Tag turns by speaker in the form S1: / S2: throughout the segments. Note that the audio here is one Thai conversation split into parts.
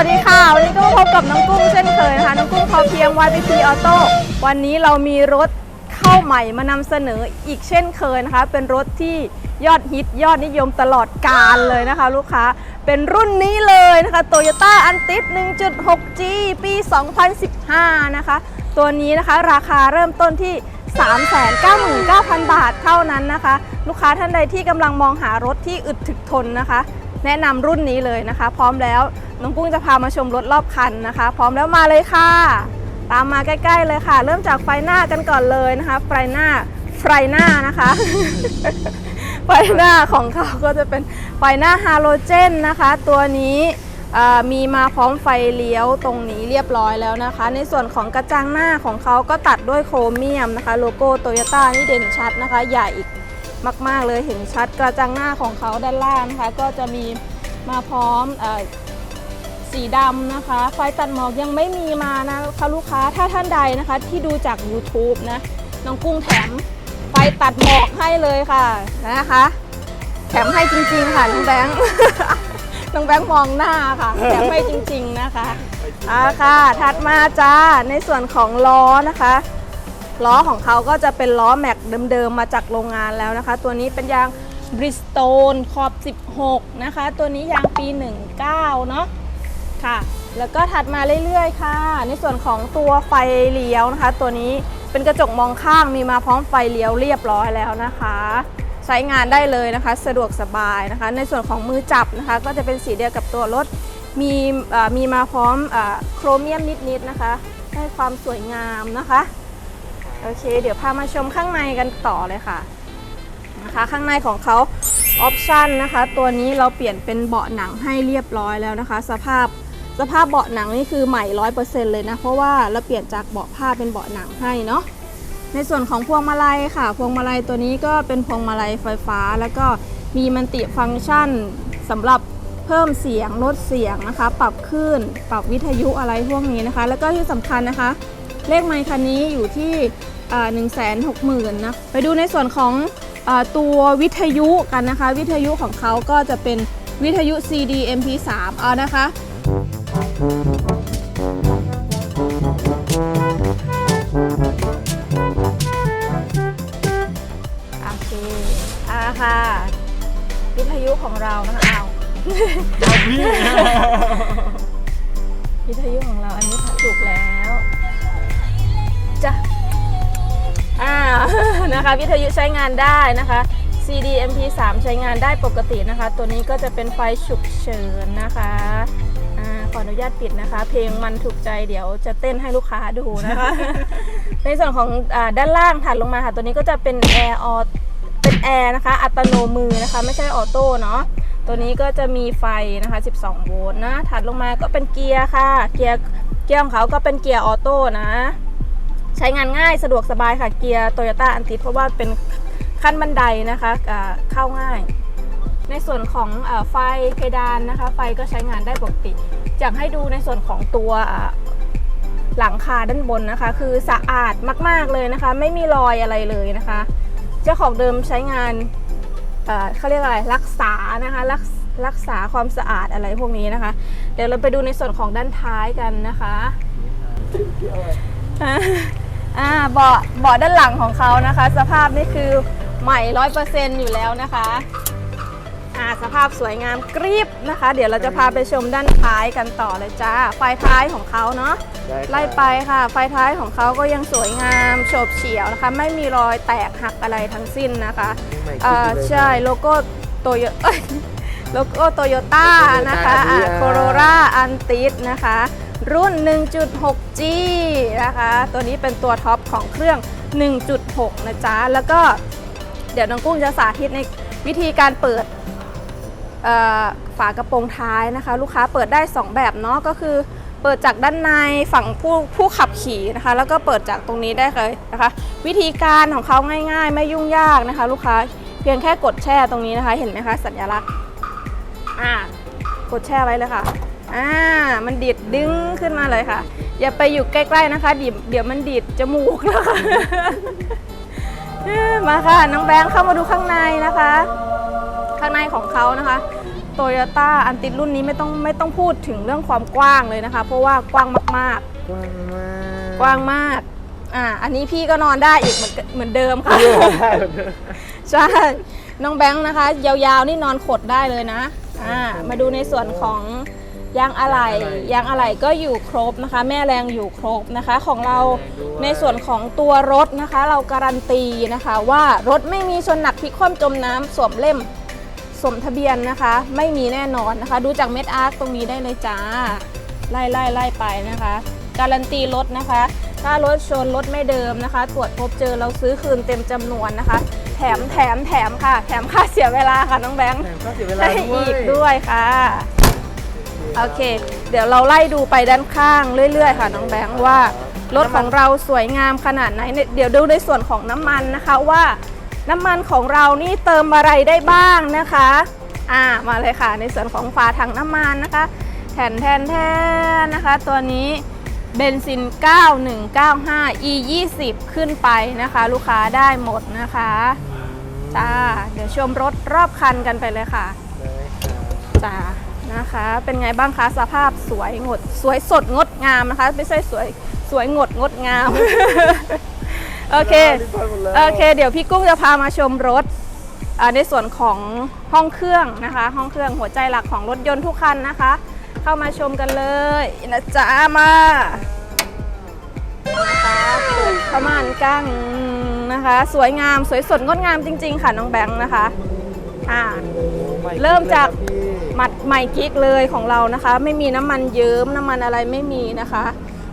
S1: วัสดีค่ะ วันนี้ก็มาพบกับน้องกุ้งเช่นเคยนะคะ น้องกุ้งพอเพียง YPP Auto วันนี้เรามีรถเข้าใหม่มานำเสนออีกเช่นเคยนะคะ เป็นรถที่ยอดฮิตยอดนิยมตลอดกาลเลยนะคะ ลูกค้า เป็นรุ่นนี้เลยนะคะ Toyota a n t i s 1.6G ปี 2015 นะคะ ตัวนี้นะคะราคาเริ่มต้นที่ 399,000 บาทเท่านั้นนะคะ ลูกค้าท่านใดที่กำลังมองหารถที่อึดถึกทนนะคะ แนะนำรุ่นนี้เลยนะคะ พร้อมแล้ว น้องกุ้งจะพามาชมรถรอบคันนะคะ พร้อมแล้วมาเลยค่ะ ตามมาใกล้ ๆ เลยค่ะ เริ่มจากไฟหน้ากันก่อนเลยนะคะ ไฟหน้าไฟหน้านะคะ ไฟหน้าของเขาก็จะเป็นไฟหน้าฮาโลเจนนะคะ ตัวนี้มีมาพร้อมไฟเลี้ยวตรงนี้เรียบร้อยแล้วนะคะ ในส่วนของกระจังหน้าของเขาก็ตัดด้วยโครเมียมนะคะ โลโก้โตโยต้านี่เด่นชัดนะคะ ใหญ่มาก ๆ เลยเห็นชัดกระจังหน้าของเขาด้านล่างนะคะ ก็จะมีมาพร้อม สีดำนะคะ ไฟตัดหมอกยังไม่มีมานะคะลูกค้าถ้าท่านใดนะคะ ที่ดูจาก YouTube นะ น้องกุ้งแถมไฟตัดหมอกให้เลยค่ะนะคะ แถมให้จริงๆค่ะน้องแบงค์ น้องแบงค์มองหน้าค่ะ แถมให้จริงๆนะคะอ่าค่ะ ถัดมาจ้าในส่วนของล้อนะคะล้อของเขาก็จะเป็นล้อแม็กเดิมๆมาจากโรงงานแล้วนะคะ ตัวนี้เป็นยางบริสโตนขอบ 16 นะคะ ตัวนี้ยางปี 19 เนาะ ค่ะ แล้วก็ถัดมาเรื่อยๆ ค่ะ ในส่วนของตัวไฟเลี้ยวนะคะ ตัวนี้เป็นกระจกมองข้างมีมาพร้อมไฟเลี้ยวเรียบร้อยแล้วนะคะ ใช้งานได้เลยนะคะ สะดวกสบายนะคะ ในส่วนของมือจับนะคะ ก็จะเป็นสีเดียวกับตัวรถมีมีมาพร้อมอโครเมียมนิดๆนะคะ ให้ความสวยงามนะคะโอเค เดี๋ยวพามาชมข้างในกันต่อเลยค่ะนะคะ ข้างในของเขาออปชันนะคะ ตัวนี้เราเปลี่ยนเป็นเบาะหนังให้เรียบร้อยแล้วนะคะ สภาพ สภาพเบาะหนังนี่คือใหม่ร้อยเปอร์เซ็นต์เลยนะ เพราะว่าเราเปลี่ยนจากเบาะผ้าเป็นเบาะหนังให้เนาะในส่วนของพวงมาลัยค่ะ พวงมาลัยตัวนี้ก็เป็นพวงมาลัยไฟฟ้า แล้วก็มีมันติฟังก์ชันสำหรับเพิ่มเสียงลดเสียงนะคะ ปรับคลื่นปรับวิทยุอะไรพวกนี้นะคะ แล้วก็ที่สำคัญนะคะ เลขไมค์คันนี้อยู่ที่หนึ่งแสนหกหมื่นนะไปดูในส่วนของอตัววิทยุกันนะคะ วิทยุของเขาก็จะเป็นวิทยุ CD MP3 เอานะคะ โอเคอ่าค่ะวิทยุของเรานะคะเอา
S2: พี่
S1: วิทยุของเราอันนี้ถูกแล้วจ้ะอ่านะคะวิทยุใช้งานได้นะคะ CD MP3 ใช้งานได้ปกตินะคะ ตัวนี้ก็จะเป็นไฟฉุกเฉินนะคะอ่า ขออนุญาตปิดนะคะ เพลงมันถูกใจเดี๋ยวจะเต้นให้ลูกค้าดูนะคะ ในส่วนของอาด้านล่างถัดลงมาค่ะ ตัวนี้ก็จะเป็นแอร์ออเป็นแอร์นะคะ อัตโนมือนะคะ ไม่ใช่ออโต้เนาะตัวนี้ก็จะมีไฟนะคะ 12 โวลต์นะ ถัดลงมาก็เป็นเกียร์ค่ะ เกียร์เกียร์ของเขาก็เป็นเกียร์ออโต้นะ ใช้งานง่ายสะดวกสบายค่ะ เกียร์โตโยต้าอันติเพราะว่าเป็นขั้นบันไดนะคะเข้าง่าย ในส่วนของอไฟเพดานนะคะ ไฟก็ใช้งานได้ปกติอยากให้ดูในส่วนของตัวหลังคาด้านบนนะคะ คือสะอาดมาก ๆเลยนะคะ ไม่มีรอยอะไรเลยนะคะ เจ้าของเดิมใช้งานเเขาเรียกอะไรรักษานะคะรักรักษาความสะอาดอะไรพวกนี้นะคะ เดี๋ยวเราไปดูในส่วนของด้านท้ายกันนะคะอ่าอ่าเบาะเบาะด้านหลังของเขานะคะ สภาพนี่คือใหม่ร้อยเปอร์เซ็นต์อยู่แล้วนะคะ อ่าสภาพสวยงามกริบนะคะ เดี๋ยวเราจะพาไปชมด้านท้ายกันต่อเลยจ้า ไฟท้ายของเขาเนาะไล่ไปค่ะ ไฟท้ายของเขาก็ยังสวยงามโฉบเฉี่ยวนะคะ ไม่มีรอยแตกหักอะไรทั้งสิ้นนะคะอ่าใช่ โลโก้โตโยโลโก้โตโยต้านะคะโคโรราอันติสนะคะ รุ่น 1.6G นะคะ ตัวนี้เป็นตัวท็อปของเครื่อง 1.6 นะจ๊ะ แล้วก็เดี๋ยวน้องกุ้งจะสาธิตในวิธีการเปิดเอ่อ ฝากระโปรงท้ายนะคะ ลูกค้าเปิดได้ 2 แบบเนาะก็คือ เปิดจากด้านในฝั่งผู้ผู้ขับขี่นะคะ แล้วก็เปิดจากตรงนี้ได้เลยนะคะ วิธีการของเขาง่ายๆ ไม่ยุ่งยากนะคะ ลูกค้าเพียงแค่กดแช่ตรงนี้นะคะ เห็นไหมคะสัญลักษณ์อ่ากดแช่ไว้เลยค่ะอ่ามันดีดดึงขึ้นมาเลยค่ะ อย่าไปอยู่ใกล้ๆนะคะดิเดี๋ยวมันดีดจมูกนะคะมาค่ะ น้องแบงค์เข้ามาดูข้างในนะคะ ข้างในของเขานะคะโตโยต้าอันติดรุ่นนี้ไม่ต้องไม่ต้องพูดถึงเรื่องความกว้างเลยนะคะ เพราะว่ากว้างมาก
S2: กว้างมาก
S1: ๆ กว้างมากอ่าอันนี้พี่ก็นอนได้อีกเหมือนเหมือนเดิมค่ะ ใช่น้องแบงค์นะคะ ยาวๆนี่นอนขดได้เลยนะอ่ามาดูในส่วนของยางอะไหล่ยางอะไหล่ก็อยู่ครบนะคะ แม่แรงอยู่ครบนะคะ ของเราในส่วนของตัวรถนะคะ เราการันตีนะคะ ว่ารถไม่มีชนหนักพลิกคว่ำจมน้ำสวมเล่ม สมทะเบียนนะคะ ไม่มีแน่นอนนะคะ ดูจากเม็ดอาร์คตรงนี้ได้เลยจ้า ไล่ไล่ไล่ไปนะคะ การันตีรถนะคะ ถ้ารถชนรถไม่เดิมนะคะ ตรวจพบเจอเราซื้อคืนเต็มจำนวนนะคะ แถมแถมแถมค่ะ แถมค่าเสียเวลาค่ะน้องแบงค์
S2: แถมก็เสียเวลา
S1: ได้
S2: ด้วย
S1: อีกด้วยค่ะโอเค เดี๋ยวเราไล่ดูไปด้านข้างเรื่อยๆ ค่ะน้องแบงค์ว่ารถของเราสวยงามขนาดไหนเนี่ยเดี๋ยวดูในส่วนของน้ำมันนะคะว่า น้ำมันของเรานี่เติมอะไรได้บ้างนะคะอ่ามาเลยค่ะ ในส่วนของฝาถังน้ำมันนะคะแทนแทนแทนนะคะ ตัวนี้เบนซิน 9195 e 20ขึ้นไปนะคะ ลูกค้าได้หมดนะคะจ้าเดี๋ยวชมรถรอบคันกันไปเลยค่ะ
S2: เลยครับ
S1: จ้านะคะ เป็นไงบ้างคะสภาพสวยงด สวยสดงดงามนะคะ ไม่ใช่สวยสวยงดงดงาม โอเค
S2: รีบไปหมดแล้ว
S1: โอเค เดี๋ยวพี่กุ้งจะพามาชมรถอ่าในส่วนของห้องเครื่องนะคะ ห้องเครื่องหัวใจหลักของรถยนต์ทุกคันนะคะ เข้ามาชมกันเลยนะจ๊ะมานะคะเปิดขมานกั้งนะคะ สวยงามสวยสดงดงามจริง ๆ ค่ะน้องแบงค์นะคะอ่า
S2: โอ้ไม่
S1: เริ่มจาก
S2: เลยครับพี่
S1: หมัดใหม่กิ๊กเลยของเรานะคะ ไม่มีน้ำมันเยิ้มน้ำมันอะไรไม่มีนะคะ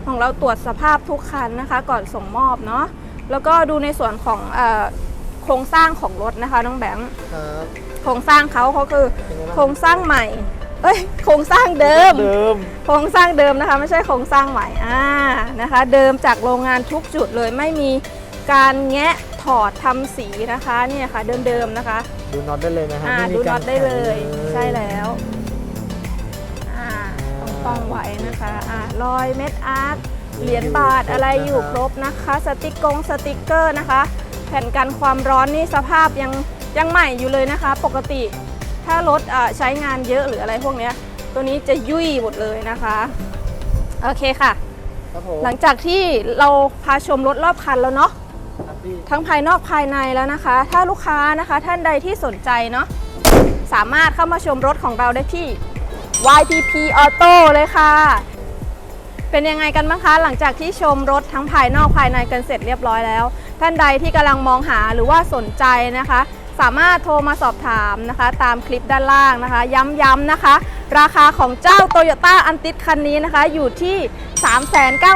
S1: ของเราตรวจสภาพทุกคันนะคะ ก่อนส่งมอบเนาะ แล้วก็ดูในส่วนของเออโครงสร้างของรถนะคะน้องแบงค์
S2: ครับ
S1: โครงสร้างเขาเขาคือ
S2: เป็นไงบ้าง
S1: โครงสร้างใหม่ เอ้ยโครงสร้างเดิม
S2: เดิม
S1: โครงสร้างเดิมนะคะไม่ใช่โครงสร้างใหม่อ่านะคะ เดิมจากโรงงานทุกจุดเลยไม่มีการแงะถอดทำสีนะคะเนี่ยค่ะเดิมๆนะคะ
S2: ดูน็อตได้เลยนะฮะ
S1: อ่า
S2: ไม่มี
S1: ดู
S2: การ
S1: น็อตได้เลย
S2: ขัน
S1: ใช่แล้วอ่าต้องป้องไว้นะคะอ่ารอยเม็ดอาร์ต เหรียญบาทอะไรอยู่ครบนะคะ สติกกงสติกเกอร์นะคะ แผ่นกันความร้อนนี่สภาพยังยังใหม่อยู่เลยนะคะ ปกติถ้ารถอ่าใช้งานเยอะหรืออะไรพวกเนี้ยตัวนี้จะยุ่ยหมดเลยนะคะโอเคค่ะ
S2: ครับผม
S1: หลังจากที่เราพาชมรถรอบคันแล้วเนาะ
S2: ครับพี่
S1: ทั้งภายนอกภายในแล้วนะคะ ถ้าลูกค้านะคะท่านใดที่สนใจเนาะสามารถเข้ามาชมรถของเราได้ที่ YPP Auto เลยค่ะ เป็นยังไงกันบ้างคะ หลังจากที่ชมรถทั้งภายนอกภายในกันเสร็จเรียบร้อยแล้ว ท่านใดที่กำลังมองหาหรือว่าสนใจนะคะ สามารถโทรมาสอบถามนะคะ ตามคลิปด้านล่างนะคะ ย้ำๆนะคะ ราคาของเจ้า Toyota a n t i s คันนี้นะคะ อยู่ที่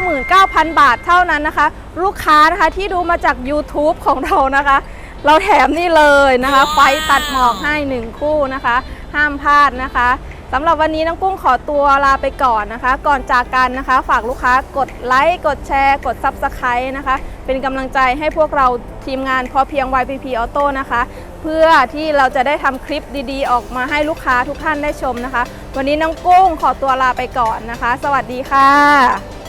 S1: 399,000 บาทเท่านั้นนะคะ ลูกค้านะคะที่ดูมาจาก YouTube ของเรานะคะ เราแถมนี่เลยนะคะ ไฟตัดหมอกให้ 1 คู่นะคะ ห้ามพลาดนะคะ สำหรับวันนี้น้องกุ้งขอตัวลาไปก่อนนะคะ ก่อนจากกันนะคะ ฝากลูกค้ากดไลค์กดแชร์ กด Subscribe นะคะ เป็นกำลังใจให้พวกเราทีมงานพอเพียง YPP Auto นะคะ เพื่อที่เราจะได้ทำคลิปดีๆ ออกมาให้ลูกค้าทุกท่านได้ชมนะคะ วันนี้น้องกุ้งขอตัวลาไปก่อนนะคะ สวัสดีค่ะ